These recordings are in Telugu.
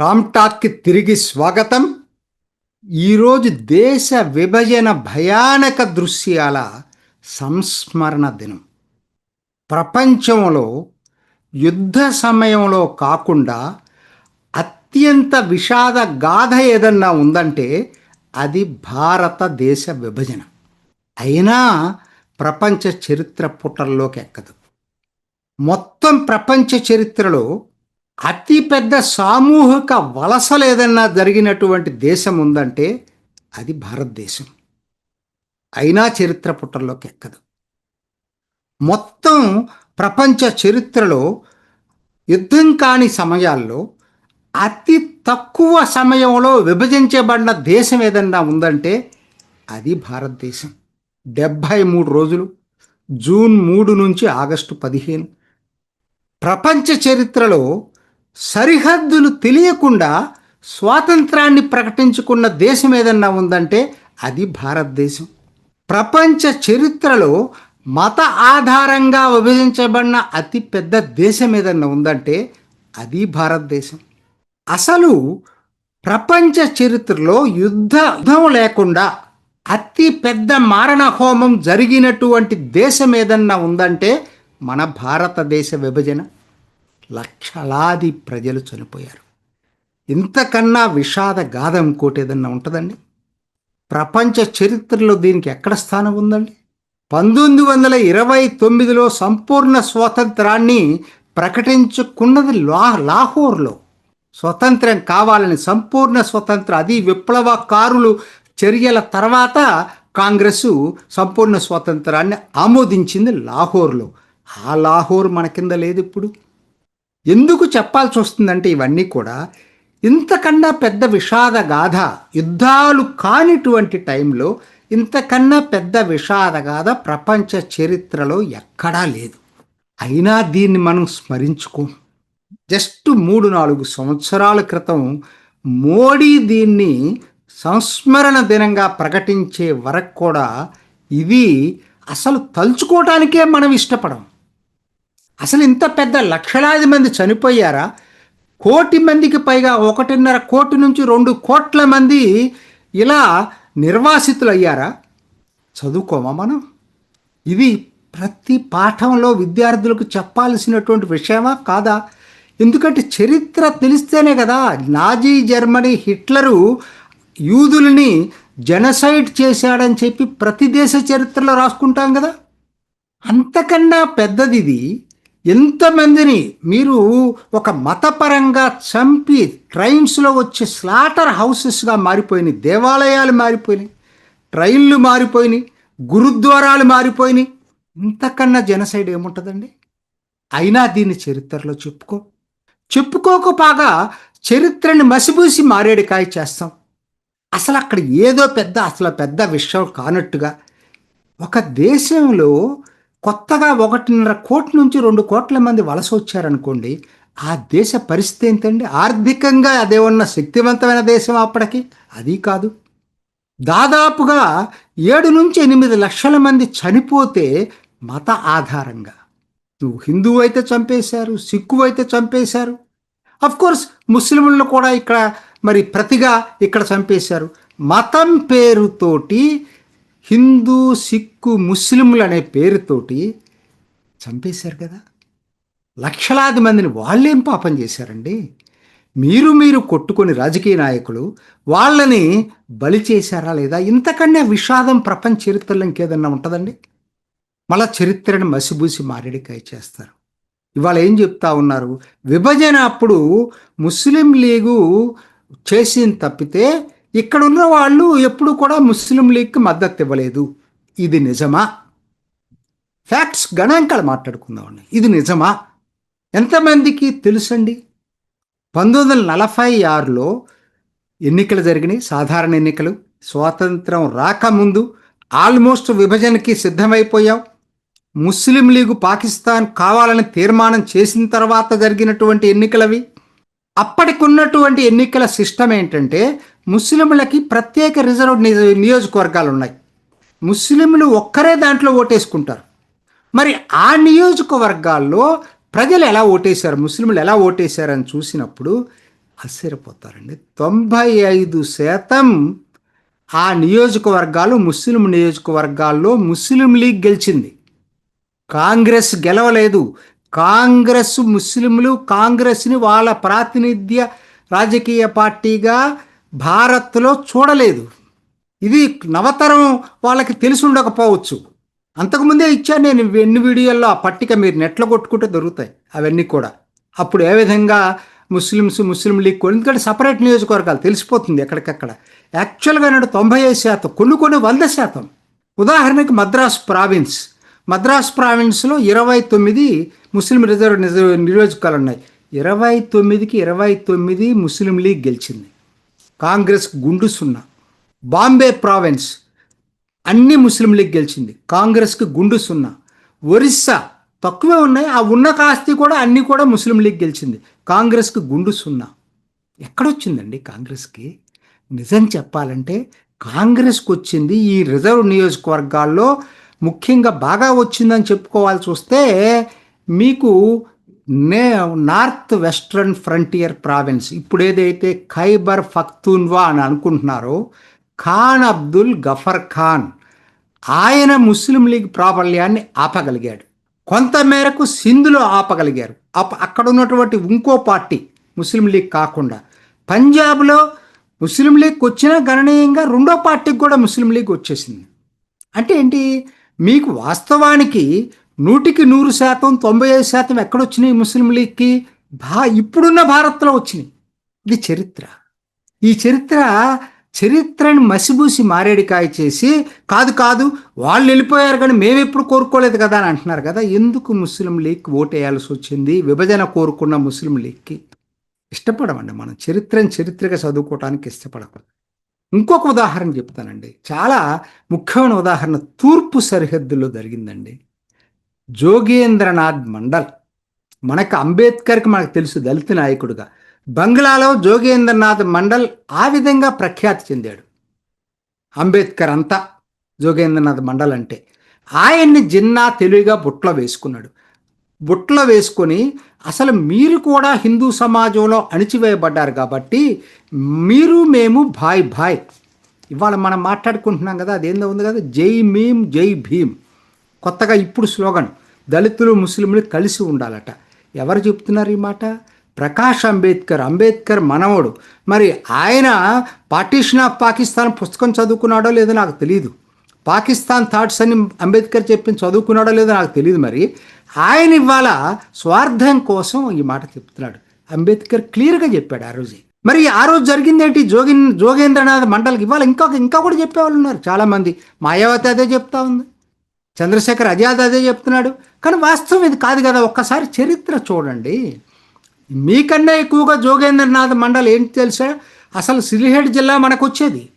రామ్ టాక్కి తిరిగి స్వాగతం. ఈరోజు దేశ విభజన భయానక దృశ్యాల సంస్మరణ దినం. ప్రపంచంలో యుద్ధ సమయంలో కాకుండా అత్యంత విషాద గాథ ఏదన్నా ఉందంటే అది భారతదేశ విభజన. అయినా ప్రపంచ చరిత్ర పుటల్లోకి ఎక్కదు. మొత్తం ప్రపంచ చరిత్రలో అతిపెద్ద సామూహిక వలసలు ఏదన్నా జరిగినటువంటి దేశం ఉందంటే అది భారతదేశం. అయినా చరిత్ర పుటల్లోకి ఎక్కదు. మొత్తం ప్రపంచ చరిత్రలో యుద్ధం కాని సమయాల్లో అతి తక్కువ సమయంలో విభజించబడిన దేశం ఏదన్నా ఉందంటే అది భారతదేశం. డెబ్భై మూడు రోజులు జూన్ మూడు నుంచి ఆగస్టు పదిహేను. ప్రపంచ చరిత్రలో సరిహద్దులు తెలియకుండా స్వాతంత్రాన్ని ప్రకటించుకున్న దేశం ఏదన్నా ఉందంటే అది భారతదేశం. ప్రపంచ చరిత్రలో మత ఆధారంగా విభజించబడిన అతి పెద్ద దేశం ఏదన్నా ఉందంటే అది భారతదేశం. అసలు ప్రపంచ చరిత్రలో యుద్ధ యుద్ధం లేకుండా అతి పెద్ద మారణ హోమం జరిగినటువంటి దేశం ఏదన్నా ఉందంటే మన భారతదేశ విభజన. లక్షలాది ప్రజలు చనిపోయారు. ఇంతకన్నా విషాద గాథ ఇంకోటి ఏదన్నా ఉంటుందండి? ప్రపంచ చరిత్రలో దీనికి ఎక్కడ స్థానం ఉందండి? పంతొమ్మిది వందల ఇరవై తొమ్మిదిలో సంపూర్ణ స్వాతంత్రాన్ని ప్రకటించుకున్నది లా లాహోర్లో. స్వతంత్రం కావాలని సంపూర్ణ స్వతంత్ర అది విప్లవకారులు చర్యల తర్వాత కాంగ్రెస్ సంపూర్ణ స్వాతంత్రాన్ని ఆమోదించింది లాహోర్లో. ఆ లాహోర్ మన కింద లేదు ఇప్పుడు. ఎందుకు చెప్పాల్సి వస్తుందంటే ఇవన్నీ కూడా ఇంతకన్నా పెద్ద విషాద గాథ యుద్ధాలు కానిటువంటి టైంలో ఇంతకన్నా పెద్ద విషాద గాథ ప్రపంచ చరిత్రలో ఎక్కడా లేదు. అయినా దీన్ని మనం స్మరించుకో. జస్ట్ మూడు నాలుగు సంవత్సరాల క్రితం మోడీ దీన్ని సంస్మరణ దినంగా ప్రకటించే వరకు కూడా ఇది అసలు తలుచుకోవటానికే మనం ఇష్టపడం అసలు ఇంత పెద్ద లక్షలాది మంది చనిపోయారా? కోటి మందికి పైగా ఒకటిన్నర కోటి నుంచి రెండు కోట్ల మంది ఇలా నిర్వాసితులు అయ్యారా చదువుకోమా మనం? ఇది ప్రతి పాఠంలో విద్యార్థులకు చెప్పాల్సినటువంటి విషయమా కాదా? ఎందుకంటే చరిత్ర తెలిస్తేనే కదా నాజీ జర్మనీ హిట్లరు యూదుల్ని జనసైడ్ చేశాడని చెప్పి ప్రతి దేశ చరిత్రలో రాసుకుంటాం కదా? అంతకన్నా పెద్దది ఇది ఎంతమందిని మీరు ఒక మతపరంగా చంపి ట్రైన్స్లో వచ్చే స్లాటర్ హౌసెస్గా మారిపోయినాయి దేవాలయాలు మారిపోయినాయి ట్రైన్లు మారిపోయినాయి గురుద్వారాలు మారిపోయినాయి. ఇంతకన్నా జనసైడ్ ఏముంటుందండి? అయినా దీన్ని చరిత్రలో చెప్పుకో. చెప్పుకోకపోగా చరిత్రని మసిబూసి మారేడుకాయ చేస్తాం. అసలు అక్కడ ఏదో పెద్ద అసలు పెద్ద విషయం కానట్టుగా ఒక దేశంలో కొత్తగా ఒకటిన్నర కోట్ల నుంచి రెండు కోట్ల మంది వలస వచ్చారనుకోండి ఆ దేశ పరిస్థితి ఏంటండి? ఆర్థికంగా అదే ఉన్న శక్తివంతమైన దేశం అప్పటికి? అది కాదు. దాదాపుగా ఏడు నుంచి ఎనిమిది లక్షల మంది చనిపోతే మత ఆధారంగా. నువ్వు హిందువు అయితే చంపేశారు సిక్కు అయితే చంపేశారు. కోర్స్ ముస్లింలను కూడా ఇక్కడ మరి ప్రతిగా ఇక్కడ చంపేశారు. మతం పేరుతోటి హిందూ సిక్కు ముస్లింలు అనే పేరుతోటి చంపేశారు కదా. లక్షలాది మందిని వాళ్ళేం పాపం చేశారండి? మీరు మీరు కొట్టుకొని రాజకీయ నాయకులు వాళ్ళని బలి చేశారా లేదా? ఇంతకన్నా విషాదం ప్రపంచ చరిత్రలో ఇంకేదన్నా ఉంటుందండి? మళ్ళా చరిత్రను మసిబూసి మారేడికాయ చేస్తారు. ఇవాళ ఏం చెప్తా ఉన్నారు? విభజన అప్పుడు ముస్లిం లీగు చేసింది తప్పితే ఇక్కడ ఉన్న వాళ్ళు ఎప్పుడు కూడా ముస్లిం లీగ్కి మద్దతు ఇవ్వలేదు. ఇది నిజమా? ఫ్యాక్ట్స్ గణాంకాలు మాట్లాడుకుందామండి. ఇది నిజమా? ఎంతమందికి తెలుసండి? పంతొమ్మిది వందల నలభై ఆరులో ఎన్నికలు జరిగినాయి. సాధారణ ఎన్నికలు. స్వాతంత్రం రాకముందు ఆల్మోస్ట్ విభజనకి సిద్ధమైపోయాం. ముస్లిం లీగు పాకిస్తాన్ కావాలని తీర్మానం చేసిన తర్వాత జరిగినటువంటి ఎన్నికలవి. అప్పటికున్నటువంటి ఎన్నికల సిస్టమ్ ఏంటంటే ముస్లింలకి ప్రత్యేక రిజర్వ్ నియోజకవర్గాలు ఉన్నాయి ముస్లింలు ఒక్కరే దాంట్లో ఓటేసుకుంటారు. మరి ఆ నియోజకవర్గాల్లో ప్రజలు ఎలా ఓటేశారు ముస్లింలు ఎలా ఓటేశారని చూసినప్పుడు ఆశ్చర్యపోతారండి తొంభై ఐదు శాతం ఆ నియోజకవర్గాలు ముస్లిం నియోజకవర్గాల్లో ముస్లిం లీగ్ గెలిచింది. కాంగ్రెస్ గెలవలేదు కాంగ్రెస్ ముస్లింలు కాంగ్రెస్ని వాళ్ళ ప్రాతినిధ్య రాజకీయ పార్టీగా భారత్లో చూడలేదు. ఇది నవతరం వాళ్ళకి తెలిసి ఉండకపోవచ్చు. అంతకుముందే ఇచ్చాను నేను ఎన్ని వీడియోల్లో ఆ పట్టిక మీరు నెట్లో కొట్టుకుంటే దొరుకుతాయి అవన్నీ కూడా. అప్పుడు ఏ విధంగా ముస్లిమ్స్ ముస్లిం లీగ్ ఎందుకంటే సపరేట్ నియోజకవర్గాలు తెలిసిపోతుంది ఎక్కడికక్కడ. యాక్చువల్గా నేను తొంభై ఐదు శాతం కొన్ని కొన్ని వంద శాతం. ఉదాహరణకి మద్రాస్ ప్రావిన్స్. మద్రాస్ ప్రావిన్స్లో ఇరవై తొమ్మిది ముస్లిం రిజర్వ్ నిజ- నియోజకాలు ఉన్నాయి ఇరవై తొమ్మిదికి ఇరవై తొమ్మిది ముస్లిం లీగ్ గెలిచింది. కాంగ్రెస్ గుండు సున్నా. బాంబే ప్రావిన్స్ అన్ని ముస్లిం లీగ్ గెలిచింది. కాంగ్రెస్కి గుండు సున్నా. ఒరిస్సా తక్కువే ఉన్నాయి. ఆ ఉన్న కాస్తి కూడా అన్నీ కూడా ముస్లిం లీగ్ గెలిచింది. కాంగ్రెస్కి గుండు సున్నా. ఎక్కడొచ్చిందండి కాంగ్రెస్కి? నిజం చెప్పాలంటే కాంగ్రెస్కి వచ్చింది ఈ రిజర్వ్ నియోజకవర్గాల్లో ముఖ్యంగా బాగా వచ్చిందని చెప్పుకోవాల్సి వస్తే మీకు నే నార్త్ వెస్ట్రన్ ఫ్రంటియర్ ప్రావిన్స్ ఇప్పుడు ఏదైతే ఖైబర్ ఫక్తూన్వా అని అనుకుంటున్నారో ఖాన్ అబ్దుల్ గఫర్ ఖాన్ ఆయన ముస్లిం లీగ్ ప్రాబల్యాన్ని ఆపగలిగాడు. కొంత మేరకు సింధులో ఆపగలిగారు. అప్ప- అక్కడ ఉన్నటువంటి ఇంకో పార్టీ ముస్లిం లీగ్ కాకుండా పంజాబ్లో ముస్లిం లీగ్ వచ్చినా గణనీయంగా రెండో పార్టీకి కూడా ముస్లిం లీగ్ వచ్చేసింది. అంటే ఏంటి? మీకు వాస్తవానికి నూటికి నూరు శాతం తొంభై ఐదు శాతం ఎక్కడొచ్చినాయి ముస్లిం లీగ్కి? భా ఇప్పుడున్న భారత్లో వచ్చినాయి. ఇది చరిత్ర. ఈ చరిత్ర చరిత్రని మసిబూసి మారేడికాయ చేసి కాదు కాదు వాళ్ళు వెళ్ళిపోయారు కానీ మేము ఎప్పుడు కోరుకోలేదు కదా అని అంటున్నారు కదా. ఎందుకు ముస్లిం లీగ్ ఓటేయాల్సి వచ్చింది? విభజన కోరుకున్న ముస్లిం లీగ్కి? ఇష్టపడమండి మనం. చరిత్రని చరిత్రగా చదువుకోవటానికి ఇష్టపడకూడదు. ఇంకొక ఉదాహరణ చెప్తానండి. చాలా ముఖ్యమైన ఉదాహరణ తూర్పు సరిహద్దులో జరిగిందండి. జోగేంద్రనాథ్ మండల్. మనకు అంబేద్కర్కి మనకు తెలుసు దళిత నాయకుడుగా. బంగ్లాలో జోగేంద్రనాథ్ మండల్ ఆ విధంగా ప్రఖ్యాతి చెందాడు. అంబేద్కర్ అంతా జోగేంద్రనాథ్ మండల్ అంటే. ఆయన్ని జిన్నా తెలివిగా బుట్లో వేసుకున్నాడు. బుట్లో వేసుకొని అసలు మీరు కూడా హిందూ సమాజంలో అణిచివేయబడ్డారు కాబట్టి మీరు మేము భాయ్ భాయ్. ఇవాళ మనం మాట్లాడుకుంటున్నాం కదా అదేందో ఉంది కదా జై మీం జై భీమ్. కొత్తగా ఇప్పుడు స్లోగన్ దళితులు ముస్లింలు కలిసి ఉండాలట. ఎవరు చెప్తున్నారు ఈ మాట? ప్రకాష్ అంబేద్కర్. అంబేద్కర్ మనవడు. మరి ఆయన పార్టీషన్ ఆఫ్ పాకిస్తాన్ పుస్తకం చదువుకున్నాడో లేదో నాకు తెలియదు పాకిస్తాన్ థాట్స్ అని అంబేద్కర్ చెప్పి చదువుకున్నాడో లేదో నాకు తెలియదు మరి. ఆయన ఇవాళ స్వార్థం కోసం ఈ మాట చెప్తున్నాడు. అంబేద్కర్ క్లియర్గా చెప్పాడు ఆ రోజు. మరి ఆ రోజు జరిగింది ఏంటి జోగి జోగేంద్రనాథ్ మండలికి ఇవాళ ఇంకా ఇంకా కూడా చెప్పేవాళ్ళు ఉన్నారు చాలామంది. మాయావతి అదే చెప్తా ఉంది. చంద్రశేఖర్ అజాద్ అదే చెప్తున్నాడు. కానీ వాస్తవం ఇది కాదు కదా ఒక్కసారి చరిత్ర చూడండి. మీకన్నా ఎక్కువగా జోగేంద్రనాథ్ మండల్ ఏంటి తెలుసా? అసలు సిలిహేడ్ జిల్లా మనకు వచ్చేది.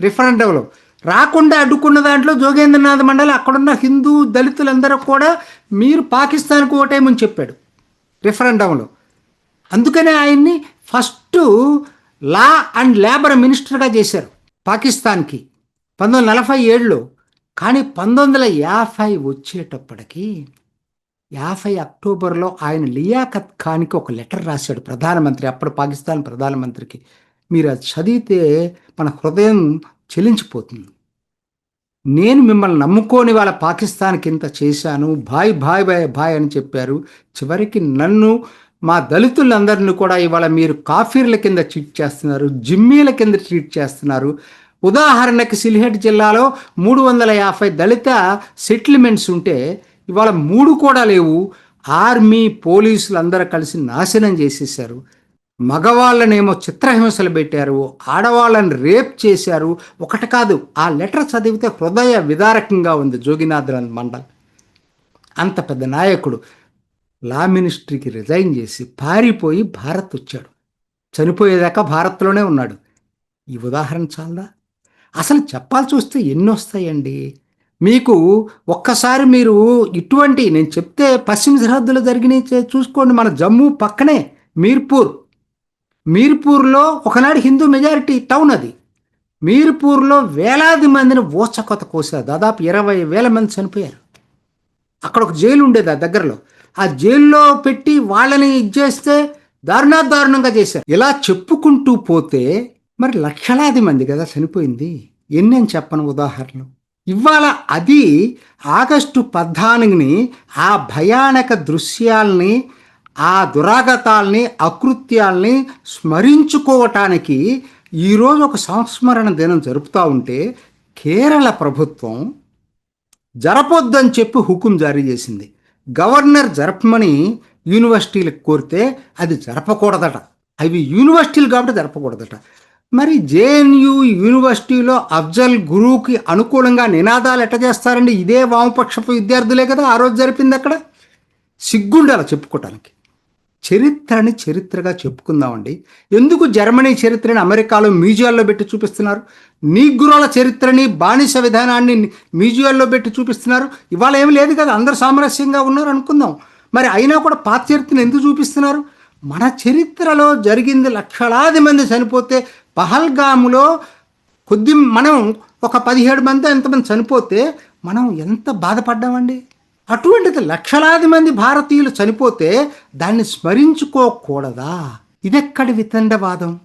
రిఫరెండంలో రాకుండా అడ్డుకున్న దాంట్లో జోగేంద్రనాథ్ మండల్ అక్కడున్న హిందూ దళితులందరూ కూడా మీరు పాకిస్తాన్కు ఓటేయమని చెప్పాడు రిఫరెండంలో. అందుకనే ఆయన్ని ఫస్ట్ లా అండ్ లేబర్ మినిస్టర్గా చేశారు పాకిస్తాన్కి. పంతొమ్మిది వందల నలభై ఏడులో. కానీ పంతొమ్మిది వందల యాభై వచ్చేటప్పటికి యాభై అక్టోబర్లో ఆయన లియాఖత్ ఖాన్కి ఒక లెటర్ రాశాడు ప్రధానమంత్రి. అప్పుడు పాకిస్తాన్ ప్రధానమంత్రికి. మీరు అది చదివితే మన హృదయం చెలించిపోతుంది. నేను మిమ్మల్ని నమ్ముకోని వాళ్ళ పాకిస్తాన్కి ఇంత చేశాను. భాయ్ భాయ్ భాయ్ భాయ్ అని చెప్పారు. చివరికి నన్ను మా దళితులందరినీ కూడా ఇవాళ మీరు కాఫీర్ల కింద ట్రీట్ చేస్తున్నారు జిమ్మీల కింద ట్రీట్ చేస్తున్నారు. ఉదాహరణకి సిల్హెట్ జిల్లాలో మూడు వందల యాభై దళిత సెటిల్మెంట్స్ ఉంటే ఇవాళ మూడు కూడా లేవు. ఆర్మీ పోలీసులు అందరూ కలిసి నాశనం చేసేసారు మగవాళ్ళనేమో చిత్రహింసలు పెట్టారు ఆడవాళ్ళని రేప్ చేశారు. ఒకటి కాదు ఆ లెటర్ చదివితే హృదయ విదారకంగా ఉంది జోగినాథ్ మండల్. అంత పెద్ద నాయకుడు. లా మినిస్ట్రీకి రిజైన్ చేసి పారిపోయి భారత్ వచ్చాడు. చనిపోయేదాకా భారత్లోనే ఉన్నాడు. ఈ ఉదాహరణ చాలదా? అసలు చెప్పాల్సి వస్తే ఎన్ని వస్తాయండి? మీకు ఒక్కసారి మీరు ఇటువంటి నేను చెప్తే పశ్చిమ సరిహద్దులో జరిగినాయి చూసుకోండి మన జమ్మూ పక్కనే మీర్పూర్. మీర్పూర్లో ఒకనాడు హిందూ మెజారిటీ టౌన్ అది. మీర్పూర్లో వేలాది మందిని ఓచకొత కోసారు దాదాపు ఇరవై వేల మంది చనిపోయారు. అక్కడ ఒక జైలు ఉండేది ఆ దగ్గరలో. ఆ జైల్లో పెట్టి వాళ్ళని ఇది చేస్తే దారుణా దారుణంగా చేశారు. ఇలా చెప్పుకుంటూ పోతే మరి లక్షలాది మంది కదా చనిపోయింది. ఎన్ని అని చెప్పను ఉదాహరణలు. ఇవాళ అది ఆగస్టు పద్నాలుగుని ఆ భయానక దృశ్యాల్ని ఆ దురాగతాల్ని అకృత్యాల్ని స్మరించుకోవటానికి ఈరోజు ఒక సంస్మరణ దినం జరుపుతూ ఉంటే కేరళ ప్రభుత్వం జరపొద్దని చెప్పి హుకుం జారీ చేసింది. గవర్నర్ జరపమని యూనివర్సిటీలకు కోరితే అది జరపకూడదట. అవి యూనివర్సిటీలు కాబట్టి జరపకూడదట. మరి జేఎన్యు యూనివర్సిటీలో అఫ్జల్ గురువుకి అనుకూలంగా నినాదాలు ఎట్ట చేస్తారండి? ఇదే వామపక్షపు విద్యార్థులే కదా ఆ రోజు జరిపింది అక్కడ? సిగ్గుండాలి చెప్పుకోవటానికి చరిత్రని చరిత్రగా చెప్పుకుందామండి. ఎందుకు జర్మనీ చరిత్రని అమెరికాలో మ్యూజియాల్లో పెట్టి చూపిస్తున్నారు? నీగ్రోల చరిత్రని బానిస విధానాన్ని మ్యూజియాల్లో పెట్టి చూపిస్తున్నారు. ఇవాళ ఏమి లేదు కదా అందరు సామరస్యంగా ఉన్నారు అనుకుందాం. మరి అయినా కూడా పాత చరిత్రను ఎందుకు చూపిస్తున్నారు? మన చరిత్రలో జరిగింది లక్షలాది మంది చనిపోతే పహల్గాములో కొద్ది మనం ఒక పదిహేడు మంది ఎంతమంది చనిపోతే మనం ఎంత బాధపడ్డామండి? అటువంటిది లక్షలాది మంది భారతీయులు చనిపోతే దాన్ని స్మరించుకోకూడదా? ఇదెక్కడి వితండవాదం?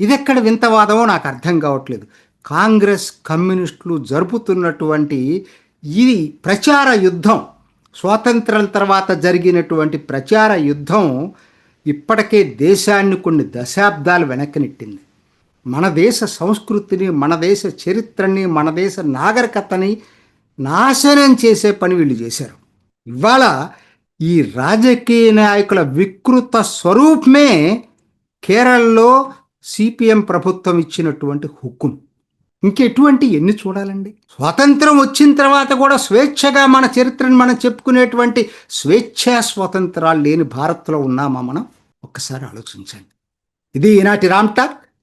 ఇదెక్కడ వింతవాదమో నాకు అర్థం కావట్లేదు. కాంగ్రెస్ కమ్యూనిస్టులు జరుపుతున్నటువంటి ఇది ప్రచార యుద్ధం స్వాతంత్రం తర్వాత జరిగినటువంటి ప్రచార యుద్ధం ఇప్పటికే దేశాన్ని కొన్ని దశాబ్దాలు వెనక్కి నెట్టింది. మన దేశ సంస్కృతిని మన దేశ చరిత్రని మన దేశ నాగరికతని నాశనం చేసే పని వీళ్ళు చేశారు. ఇవాళ ఈ రాజకీయ నాయకుల వికృత స్వరూపమే కేరళలో సిపిఎం ప్రభుత్వం ఇచ్చినటువంటి హుకుం ఇంకెటువంటి ఎన్ని చూడాలండి? స్వాతంత్రం వచ్చిన తర్వాత కూడా స్వేచ్ఛగా మన చరిత్రను మనం చెప్పుకునేటువంటి స్వేచ్ఛా స్వాతంత్రాలు లేని భారత్లో ఉన్నామా మనం? ఒక్కసారి ఆలోచించండి. ఇది ఈనాటి రామ్టాక్.